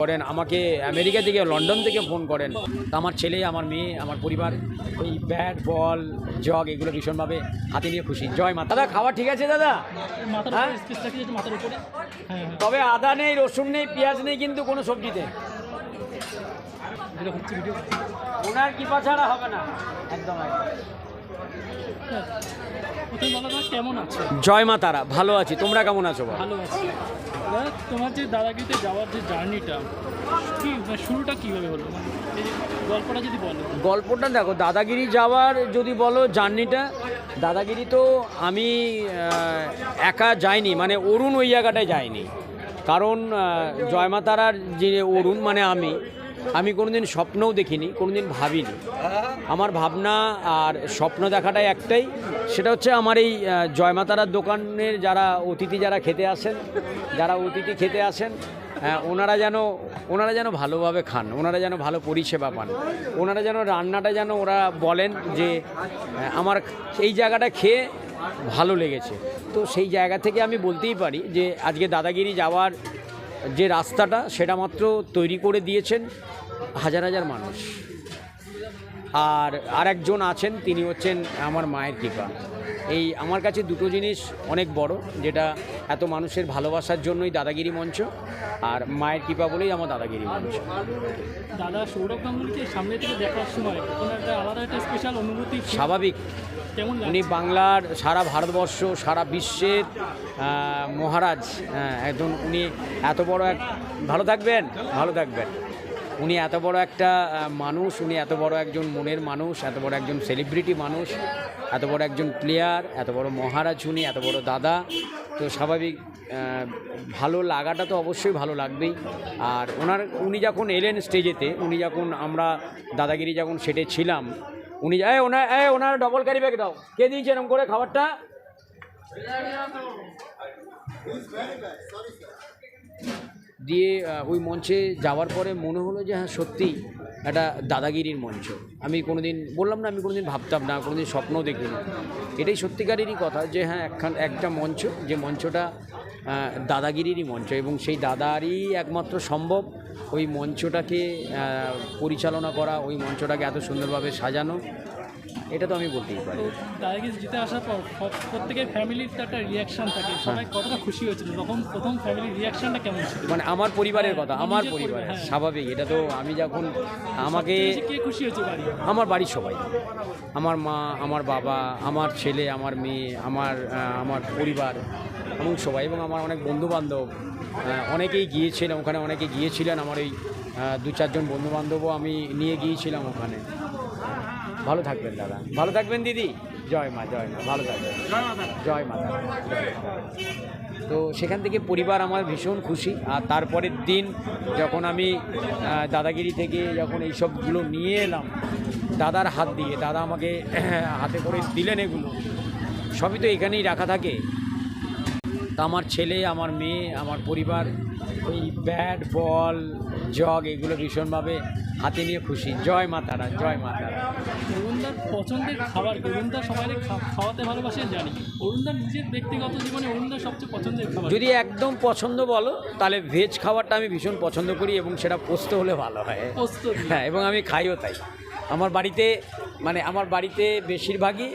করেন আমাকে আমেরিকা থেকে লন্ডন থেকে ফোন করেন। তা আমার ছেলে আমার মেয়ে আমার পরিবার এই ব্যাট বল জগ এগুলো ভীষণভাবে হাতে নিয়ে খুশি। জয় মা। দাদা খাওয়া ঠিক আছে দাদা? হ্যাঁ? হ্যাঁ হ্যাঁ। তবে আদা নেই রসুন নেই পেঁয়াজ নেই কিন্তু কোনো সবজিতে। ওনার কৃপা ছাড়া হবে না। একদম জয় মা তারা ভালো আছি। তোমরা কেমন আছো ভালো আছি। তোমার যে দাদাগিরিতে যাওয়ার যে জার্নিটা মানে শুরুটা কীভাবে হলো? মানে গল্পটা যদি বলো। গল্পটা দেখো, দাদাগিরি যাওয়ার যদি বলো জার্নিটা, দাদাগিরি তো আমি একা যাইনি মানে অরুণ ওই জায়গাটায় যায়নি। কারণ জয়মাতারার যে অরুণ মানে আমি আমি কোনোদিন স্বপ্নও দেখিনি, কোনোদিন ভাবিনি। আমার ভাবনা আর স্বপ্ন দেখাটাই একটাই, সেটা হচ্ছে আমার এই জয়মাতারার দোকানের যারা অতিথি যারা খেতে আসেন যারা অতিথি খেতে আসেন হ্যাঁ, ওনারা যেন ওনারা যেন ভালোভাবে খান ওনারা যেন ভালো পরিষেবা পান। ওনারা যেন রান্নাটা যেন ওরা বলেন যে হ্যাঁ, আমার এই জায়গাটা খেয়ে ভালো লেগেছে। তো সেই জায়গা থেকে আমি বলতেই পারি যে আজকে দাদাগিরি যাওয়ার যে রাস্তাটা সেটা মাত্র তৈরি করে দিয়েছেন হাজার হাজার মানুষ। আর আরেকজন আছেন তিনি হচ্ছেন আমার মায়ের কৃপা। এই আমার কাছে দুটো জিনিস অনেক বড় যেটা এত মানুষের ভালোবাসার জন্যই দাদাগিরি মঞ্চ আর মায়ের কৃপা বলেই আমার দাদাগিরি মঞ্চ। দাদা সৌরভ গাঙ্গুলিকে সামনে থেকে দেখার সময় একটা আলাদা একটা স্পেশাল অনুভূতি স্বাভাবিক। উনি বাংলার সারা ভারতবর্ষ সারা বিশ্বের মহারাজ হ্যাঁ, একজন উনি এত বড় এক ভালো থাকবেন ভালো থাকবেন। উনি এত বড় একটা মানুষ, উনি এত বড় একজন মনের মানুষ, এত বড় একজন সেলিব্রিটি মানুষ, এত বড় একজন প্লেয়ার এত বড় মহারাজ উনি, এত বড় দাদা। তো স্বাভাবিক ভালো লাগাটা তো অবশ্যই ভালো লাগবেই। আর ওনার, উনি যখন এলেন স্টেজেতে উনি যখন আমরা দাদাগিরি যখন সেটে ছিলাম, উনি এ ওনার এ ওনার ডবল ক্যারি ব্যাগ দাও। কে দিয়েছে এরকম করে খাবারটা? দিয়ে ওই মঞ্চে যাওয়ার পরে মনে হলো যে হ্যাঁ সত্যি একটা দাদাগিরির মঞ্চ। আমি কোনোদিন বললাম না, আমি কোনোদিন ভাবতাম না, কোনোদিন স্বপ্নও দেখিনি। এটাই সত্যিকারেরই কথা যে হ্যাঁ একখান, একটা মঞ্চ, যে মঞ্চটা দাদাগিরিরই মঞ্চ এবং সেই দাদারই একমাত্র সম্ভব ওই মঞ্চটাকে পরিচালনা করা, ওই মঞ্চটাকে এত সুন্দরভাবে সাজানো। এটা তো আমি বলতেই পারি। দাদাগিরি জিতে আসার পর প্রত্যেকের ফ্যামিলির তো একটা রিয়াকশন থাকে। সবাই কতটা খুশি হয়েছিল? তখন প্রথম ফ্যামিলির রিয়াকশনটা কেমন ছিল? মানে আমার পরিবারের কথা আমার পরিবার হ্যাঁ। স্বাভাবিক। এটা তো আমি যখন আমাকে কে খুশি হয়েছে বাড়ি? আমার বাড়ির সবাই। আমার মা আমার বাবা আমার ছেলে আমার মেয়ে আমার আমার পরিবার এবং সবাই। এবং আমার অনেক বন্ধু বান্ধব অনেকেই গিয়েছিলাম ওখানে অনেকে গিয়েছিলেন। আমার এই দু চারজন বন্ধু বান্ধবও আমি নিয়ে গিয়েছিলাম ওখানে। ভালো থাকবেন দাদা। ভালো থাকবেন দিদি? জয় মা জয় মা ভালো থাকবেন। জয় মা তো সেখান থেকে পরিবার আমার ভীষণ খুশি। আর তারপরের দিন যখন আমি দাদাগিরি থেকে যখন এইসবগুলো নিয়ে এলাম দাদার হাত দিয়ে দাদা আমাকে হাতে করে দিলেন এগুলো। সবই তো এখানেই রাখা থাকে। তা আমার ছেলে আমার মেয়ে আমার পরিবার ওই ব্যাট বল জগ এগুলো ভীষণভাবে হাতে নিয়ে খুশি। জয় মা তারা জয় মা তারা অরুণদার পছন্দের খাবার? অরুণদা সবাই খাওয়াতে ভালোবাসেন জানি। অরুন্দা নিজের ব্যক্তিগত জীবনে অরুণদার সবচেয়ে পছন্দের খাবার। যদি একদম পছন্দ বলো তাহলে ভেজ খাবারটা আমি ভীষণ পছন্দ করি এবং সেটা পোস্ত হলে ভালো হয়। পোস্ত। হ্যাঁ এবং আমি খাইও তাই। আমার বাড়িতে মানে আমার বাড়িতে বেশিরভাগই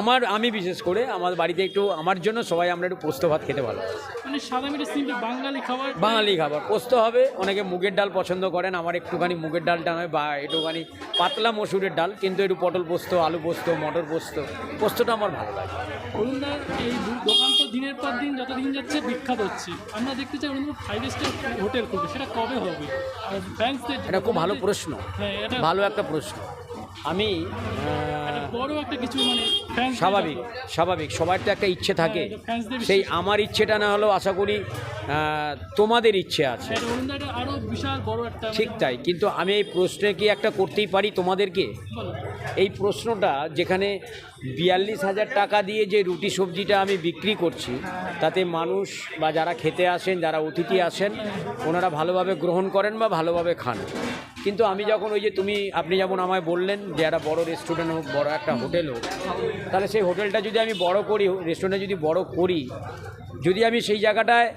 আমার আমি বিশেষ করে আমার বাড়িতে একটু আমার জন্য সবাই আমরা একটু পোস্ত ভাত খেতে ভালো মানে সাদা মিটে সিম্পল বাঙালি খাবার? বাঙালি খাবার পোস্ত হবে অনেকে মুগের ডাল পছন্দ করেন আমার একটুখানি মুগের ডালটা নয় বা একটুখানি পাতলা মসুরের ডাল কিন্তু একটু পটল পোস্ত আলু পোস্ত মটর পোস্ত পোস্তটা আমার ভালো লাগে। অরুণদার এই দোকান তো দিনের পর দিন যত দিন যাচ্ছে বিখ্যাত হচ্ছে। আমরা দেখতে চাই অরুণদার ফাইভ স্টার হোটেল খুলবে সেটা কবে হবে? এটা খুব ভালো প্রশ্ন হ্যাঁ এটা ভালো একটা প্রশ্ন। আমি মানে স্বাভাবিক স্বাভাবিক সবার তো একটা ইচ্ছে থাকে। হ্যাঁ, সেই আমার ইচ্ছেটা না হলেও আশা করি তোমাদের ইচ্ছে আছে। একটা ঠিক তাই কিন্তু আমি এই প্রশ্নে কি একটা করতেই পারি তোমাদেরকে? এই প্রশ্নটা যেখানে বিয়াল্লিশ হাজার টাকা দিয়ে যে রুটি সবজিটা আমি বিক্রি করছি, তাতে মানুষ বা যারা খেতে আসেন, যারা অতিথি আসেন, ওনারা ভালোভাবে গ্রহণ করেন বা ভালোভাবে খান। কিন্তু আমি যখন ওই যে তুমি, আপনি যেমন আমায় বললেন যে একটা বড় রেস্টুরেন্ট হোক, বড় একটা হোটেল হোক, তাহলে সেই হোটেলটা যদি আমি বড় করি রেস্টুরেন্টটা যদি বড় করি, যদি আমি সেই জায়গাটায়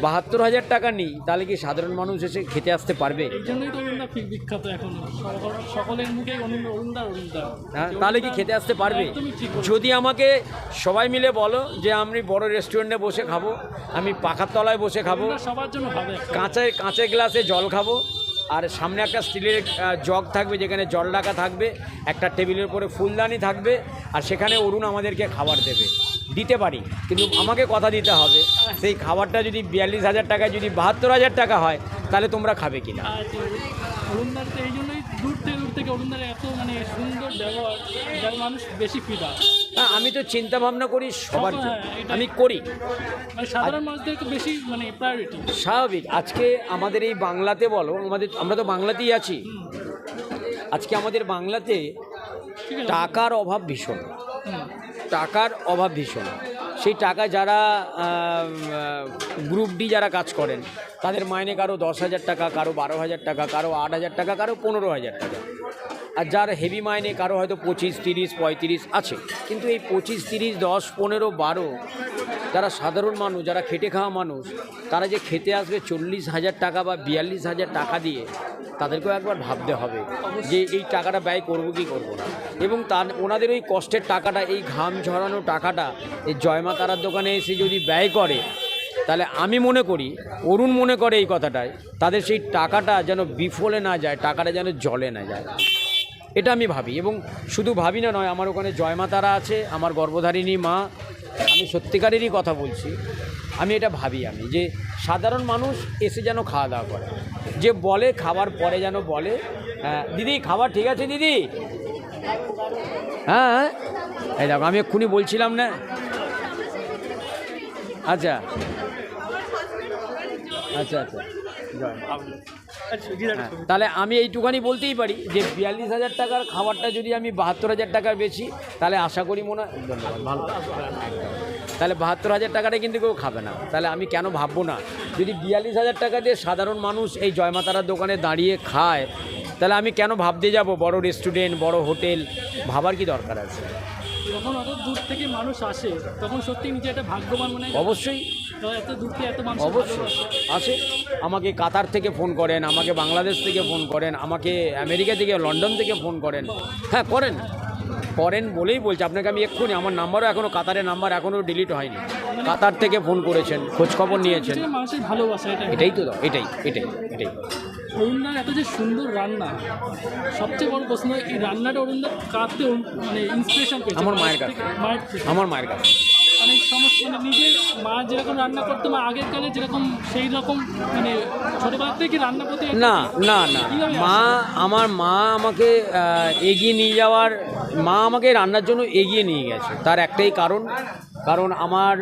বাহাত্তর হাজার টাকা নিই তাহলে কি সাধারণ মানুষ এসে খেতে আসতে পারবে এই জন্যই তো অরুণদা বি- বিখ্যাত এখন সকল- সকলের মুখে অরুণ- অরুণদা অরুণদা হ্যাঁ তাহলে কি খেতে আসতে পারবে একদমই ঠিক বলেছ। যদি আমাকে সবাই মিলে বলো যে আমি বড় রেস্টুরেন্টে বসে খাব আমি পাখার তলায় বসে খাব অরুণদা সবার জন্য ভাবে। কাঁচের কাঁচের গ্লাসে জল খাব আর সামনে একটা স্টিলের জগ থাকবে যেখানে জল ডাকা থাকবে, একটা টেবিলের উপরে ফুলদানি থাকবে, আর সেখানে অরুণ আমাদেরকে খাবার দেবে। দিতে পারি, কিন্তু আমাকে কথা দিতে হবে, সেই খাবারটা যদি বিয়াল্লিশ হাজার টাকায় যদি বাহাত্তর হাজার টাকা হয়, তাহলে তোমরা খাবে কিনা? আর যে অরুণদার তো এই জন্যই দূর থেকে দূর থেকে অরুণদার এত মানে সুন্দর ব্যবহার যার মানুষ বেশি ফিদা। হ্যাঁ আমি তো চিন্তা ভাবনা করি সবার জন্য। হ্যাঁ, এটা- আমি করি। মানে সাধারণ মানুষদেরকে বেশি মানে প্রায়োরিটি স্বাভাবিক। আজকে আমাদের এই বাংলাতে বলো আমাদের আমরা তো বাংলাতেই আছি। আজকে আমাদের বাংলাতে ঠিক আছে। টাকার অভাব ভীষণ। হুম। টাকার অভাব ভীষণ। সেই টাকা যারা গ্রুপ ডি যারা কাজ করেন, তাদের মাইনে কারও দশ হাজার টাকা, কারও বারো হাজার টাকা, কারও আট হাজার টাকা, কারও পনেরো হাজার টাকা। আর যার হেভি মাইনে কারও হয়তো পঁচিশ, তিরিশ, পঁয়ত্রিশ আছে। কিন্তু এই পঁচিশ, তিরিশ, দশ, পনেরো, বারো যারা সাধারণ মানুষ, যারা খেটে খাওয়া মানুষ, তারা যে খেতে আসবে চল্লিশ হাজার টাকা বা বিয়াল্লিশ হাজার টাকা দিয়ে, তাদেরকেও একবার ভাবতে হবে যে এই টাকাটা ব্যয় করব কি করব না। এবং তার, ওনাদের ওই কষ্টের টাকাটা, এই ঘাম ঝরানো টাকাটা, এই জয়মা তারার দোকানে এসে যদি ব্যয় করে, তাহলে আমি মনে করি, অরুণ মনে করে এই কথাটায়, তাদের সেই টাকাটা যেন বিফলে না যায়, টাকাটা যেন জলে না যায়। এটা আমি ভাবি এবং শুধু ভাবি না নয়, আমার ওখানে জয়মা তারা আছে, আমার গর্ভধারিণী মা আমি সত্যিকারেরই কথা বলছি আমি এটা ভাবি আমি যে সাধারণ মানুষ এসে যেন খাওয়া দাওয়া করে। যে বলে খাবার পরে যেন বলে হ্যাঁ, দিদি খাবার ঠিক আছে দিদি? হ্যাঁ হ্যাঁ। এই দেখো আমি এক্ষুনি বলছিলাম না। আচ্ছা। আচ্ছা আচ্ছা। তাহলে আমি এইটুখানি বলতেই পারি যে বিয়াল্লিশ হাজার টাকার খাবারটা যদি আমি বাহাত্তর হাজার টাকার বেশি তাহলে আশা করি মনে হয় ধন্যবাদ ভালো তাহলে বাহাত্তর হাজার টাকাটা কিন্তু কেউ খাবে না। তাহলে আমি কেন ভাববো না? যদি বিয়াল্লিশ হাজার টাকা দিয়ে সাধারণ মানুষ এই জয়মাতারার দোকানে দাঁড়িয়ে খায় তাহলে আমি কেন ভাবতে যাব বড় রেস্টুরেন্ট বড় হোটেল ভাবার কি দরকার আছে? যখন অত দূর থেকে মানুষ আসে তখন সত্যি নিজে একটা ভাগ্যবান মনে অবশ্যই। এত দূর থেকে এত মানুষ অবশ্যই। আছে আমাকে কাতার থেকে ফোন করেন আমাকে বাংলাদেশ থেকে ফোন করেন আমাকে আমেরিকা থেকে লন্ডন থেকে ফোন করেন। হ্যাঁ করেন। করেন বলেই বলছি আপনাকে আমি এক্ষুনি আমার নাম্বারও এখনও কাতারের নাম্বার এখনও ডিলিট হয়নি। কাতার থেকে ফোন করেছেন খোঁজখবর নিয়েছেন। মানুষের ভালোবাসা এটাই তো এটাই এটাই এটাই। অরুণদার এত যে সুন্দর রান্না সবচেয়ে বড় প্রশ্ন এই রান্নাটা অরুণদার কাঁদতে মানে ইন্সপিরেশন পেয়েছে? আমার মায়ের কাছে। মায়ের আমার মায়ের কাছে। মানে সমস্ত মানে নিজের মা যেরকম রান্না করতো মা আগের কালে যেরকম সেই রকম মানে ছোটোবেলা থেকে রান্না করতে না না না। মা আমার মা আমাকে এগিয়ে নিয়ে যাওয়ার মা আমাকে রান্নার জন্য এগিয়ে নিয়ে গেছে। তার একটাই কারণ কারণ আমার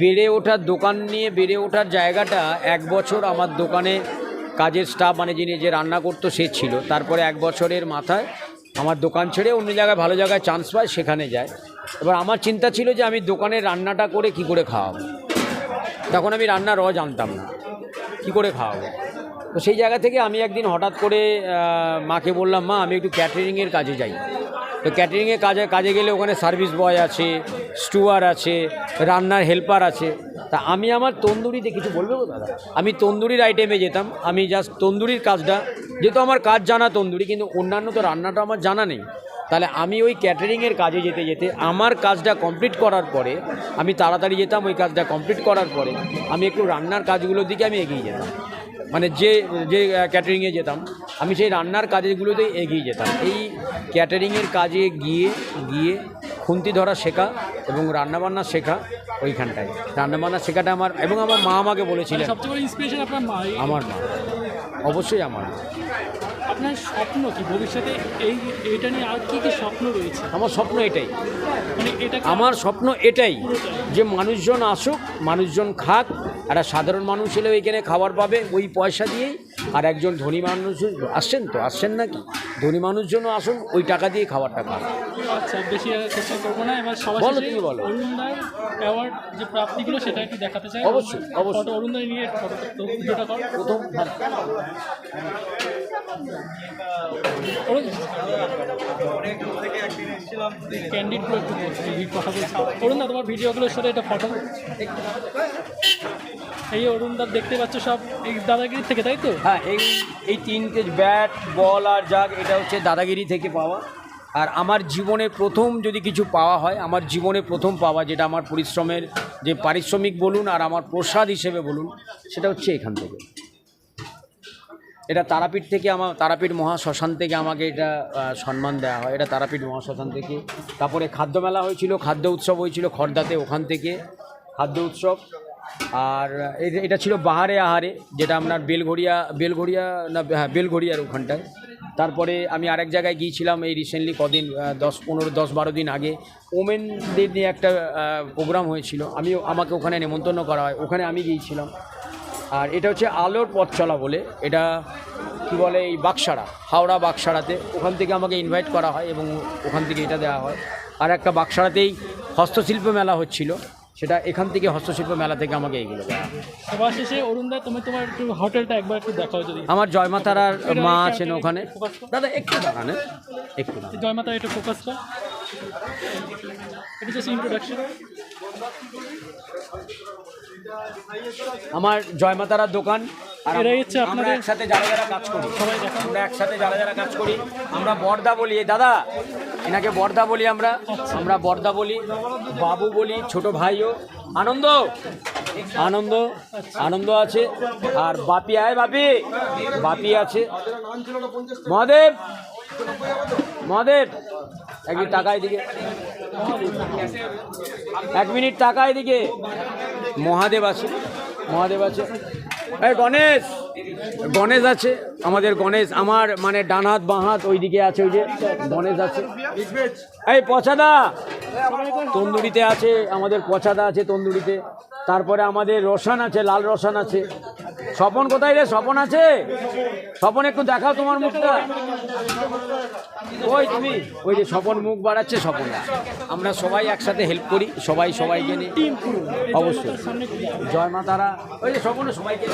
বেড়ে ওঠার দোকান নিয়ে বেড়ে ওঠার জায়গাটা এক বছর আমার দোকানে কাজের স্টাফ মানে যিনি যে রান্না করতো সে ছিল। তারপরে এক বছরের মাথায় আমার দোকান ছেড়ে অন্য জায়গায় ভালো জায়গায় চান্স পায়, সেখানে যায়। এবার আমার চিন্তা ছিল যে আমি দোকানে রান্নাটা করে কি করে খাওয়াবো। তখন আমি রান্না র জানতাম না, কী করে খাওয়াবো? তো সেই জায়গা থেকে আমি একদিন হঠাৎ করে মাকে বললাম, মা, আমি একটু ক্যাটারিংয়ের কাজে যাই। তো ক্যাটারিংয়ের কাজে কাজে গেলে ওখানে সার্ভিস বয় আছে স্টুয়ার আছে, রান্নার হেল্পার আছে। তা আমি আমার তন্দুরিতে কিছু বলবে দাদা? আমি তন্দুরির আইটেমে যেতাম, আমি জাস্ট তন্দুরির কাজটা, যেহেতু আমার কাজ জানা তন্দুরি, কিন্তু অন্যান্য তো রান্নাটা আমার জানা নেই। তাহলে আমি ওই ক্যাটারিংয়ের কাজে যেতে যেতে, আমার কাজটা কমপ্লিট করার পরে, আমি তাড়াতাড়ি যেতাম ওই কাজটা কমপ্লিট করার পরে, আমি একটু রান্নার কাজগুলোর দিকে আমি এগিয়ে যেতাম। মানে যে যে ক্যাটারিংয়ে যেতাম, আমি সেই রান্নার কাজগুলোতেই এগিয়ে যেতাম। এই ক্যাটারিংয়ের কাজে গিয়ে গিয়ে খুন্তি ধরা শেখা এবং রান্নাবান্না শেখা ওইখানটায়। রান্নাবান্না শেখাটা আমার এবং আমার মা আমাকে বলেছিলেন। সবচেয়ে বড় আপনার মা আমার মা। অবশ্যই আমার মা। আপনার স্বপ্ন কি? ভবিষ্যতে এই এইটা নিয়ে আর কি কি স্বপ্ন রয়েছে? আমার স্বপ্ন এটাই। মানে এটা আমার স্বপ্ন এটাই যে মানুষজন আসুক মানুষজন খাক একটা সাধারণ মানুষ এলেও এখানে খাবার পাবে ওই পয়সা দিয়েই আর একজন ধনী মানুষ আসছেন তো আসছেন নাকি? ধনী মানুষজনও আসুন ওই টাকা দিয়ে খাবারটা খান। আচ্ছা বেশি চেষ্টা করব না এবার বলো, তুমি বলো। অ্যাওয়ার্ড যে প্রাপ্তিগুলো সেটা একটু দেখাতে চাই। অবশ্যই, অবশ্যই। ফটো অরুণদার নিয়ে প্রথম হ্যাঁ। অরুণ ক্যান্ডিডগুলো একটু কথা বলছি। অরুণ দা তোমার ভিডিওগুলোর সাথে একটা ফটো এই অরুণদার দেখতে পাচ্ছ সব এই দাদাগিরি থেকে, তাই তো? হ্যাঁ এই এই তিনটে ব্যাট, বল আর জাগ, এটা হচ্ছে দাদাগিরি থেকে পাওয়া। আর আমার জীবনে প্রথম যদি কিছু পাওয়া হয়, আমার জীবনে প্রথম পাওয়া যেটা আমার পরিশ্রমের যে পারিশ্রমিক বলুন আর আমার প্রসাদ হিসেবে বলুন, সেটা হচ্ছে এখান থেকে। এটা তারাপীঠ থেকে আমার তারাপীঠ মহাশ্মশান থেকে আমাকে এটা সম্মান দেওয়া হয়। এটা তারাপীঠ মহাশ্মশান থেকে। তারপরে খাদ্য মেলা হয়েছিল, খাদ্য উৎসব হয়েছিল খর্দাতে ওখান থেকে। খাদ্য উৎসব। আর এটা ছিল বাহারে আহারে, যেটা আপনার বেলঘড়িয়া বেলঘড়িয়া না হ্যাঁ বেলঘড়িয়ার ওখানটায়। তারপরে আমি আরেক জায়গায় গিয়েছিলাম এই রিসেন্টলি কদিন দশ, পনেরো, দশ, বারো দিন আগে। ওমেনদের নিয়ে একটা প্রোগ্রাম হয়েছিল। আমি আমাকে ওখানে নেমন্তন্ন করা হয়, ওখানে আমি গিয়েছিলাম। আর এটা হচ্ছে আলোর পথ চলা বলে, এটা কি বলে, এই বাক্সারা, হাওড়া বাক্সারাতে। ওখান থেকে আমাকে ইনভাইট করা হয় এবং ওখান থেকে এটা দেওয়া হয়। আর একটা বাক্সারাতেই হস্তশিল্প মেলা হচ্ছিল। সেটা এখান থেকে হস্তশিল্প মেলা থেকে আমাকে এইগুলো। সবার শেষে অরুণদা তুমি তোমার একটু হোটেলটা একবার একটু দেখাও যদি। আমার জয়মাতারার মা আছেন ওখানে। দাদা একটু দাঁড়ান হ্যাঁ? একটু দাঁড়ান। জয় মাতা একটু ফোকাস কর। এটা জাস্ট ইন্ট্রোডাকশন আমার জয়মাতারার দোকান। এরাই হচ্ছে আমরা একসাথে যারা যারা কাজ করি। সবাই আমরা একসাথে যারা যারা কাজ করি আমরা বর্দা বলি। দাদা এনাকে বর্দা বলি আমরা। আমরা বর্দা বলি, বাবু বলি, ছোট ভাইও। আনন্দ? আনন্দ? আনন্দ আছে। আর বাপি, আয় বাপি। বাপি আছে। মহাদেব! মহাদেব! এক মিনিট টাকা এদিকে। এক মিনিট টাকা এদিকে। মহাদেব আছে। মহাদেব আছে। এই গণেশ! গণেশ আছে, আমাদের গণেশ, আমার মানে ডান হাত বাঁ হাত ওইদিকে আছে ওই যে গণেশ আছে। এই পছাদা তন্দুরিতে আছে, আমাদের পছাদা আছে তন্দুরিতে। তারপরে আমাদের রসান আছে, লাল রসান আছে। স্বপন কোথায় রে? স্বপন আছে? স্বপন একটু দেখাও তোমার মুখটা। ওই তুমি ওই যে স্বপন মুখ বাড়াচ্ছে স্বপন। আমরা সবাই একসাথে হেল্প করি সবাই সবাইকে নিয়ে। টিম পুরো অবশ্যই। জয় মা তারা। ওই যে স্বপন সবাইকে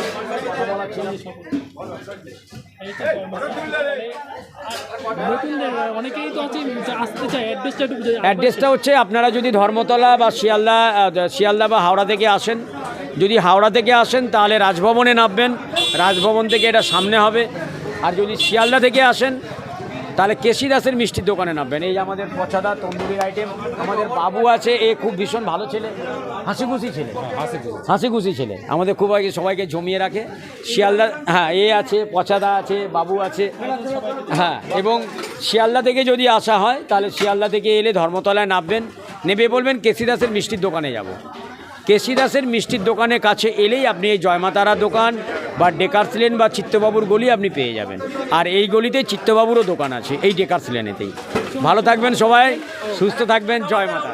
অ্যাড্রেসটা হচ্ছে আপনারা যদি ধর্মতলা বা শিয়ালদা শিয়ালদা বা হাওড়া থেকে আসেন যদি হাওড়া থেকে আসেন তাহলে রাজভবনে নামবেন। রাজভবন থেকে এটা সামনে হবে। আর যদি শিয়ালদা থেকে আসেন তাহলে কেসি দাসের মিষ্টির দোকানে নামবেন। এই আমাদের পচাদা তন্দুরির আইটেম আমাদের বাবু আছে এ খুব ভীষণ ভালো ছেলে। হাসি খুশি ছেলে। হাসি খুশি ছেলে। আমাদের খুব আগে সবাইকে জমিয়ে রাখে। শিয়ালদা হ্যাঁ এ আছে পচাদা আছে বাবু আছে। হ্যাঁ এবং শিয়ালদা থেকে যদি আসা হয় তাহলে শিয়ালদা থেকে এলে ধর্মতলায় নামবেন। নেবে বলবেন কেসি দাসের মিষ্টির দোকানে যাব। কেসি দাসের মিষ্টির দোকানের কাছে এলেই আপনি এই জয়মাতারা দোকান বা ডেকার্স লেন বা চিত্তবাবুর গলি আপনি পেয়ে যাবেন। আর এই গলিতে চিত্তবাবুরও দোকান আছে, এই ডেকার্স লেনেতেই। ভালো থাকবেন সবাই, সুস্থ থাকবেন, জয় মাতা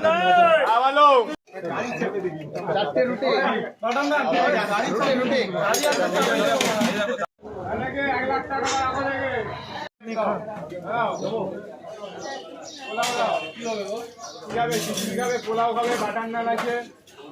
পোলাও খাবে, বাটার নান আছে।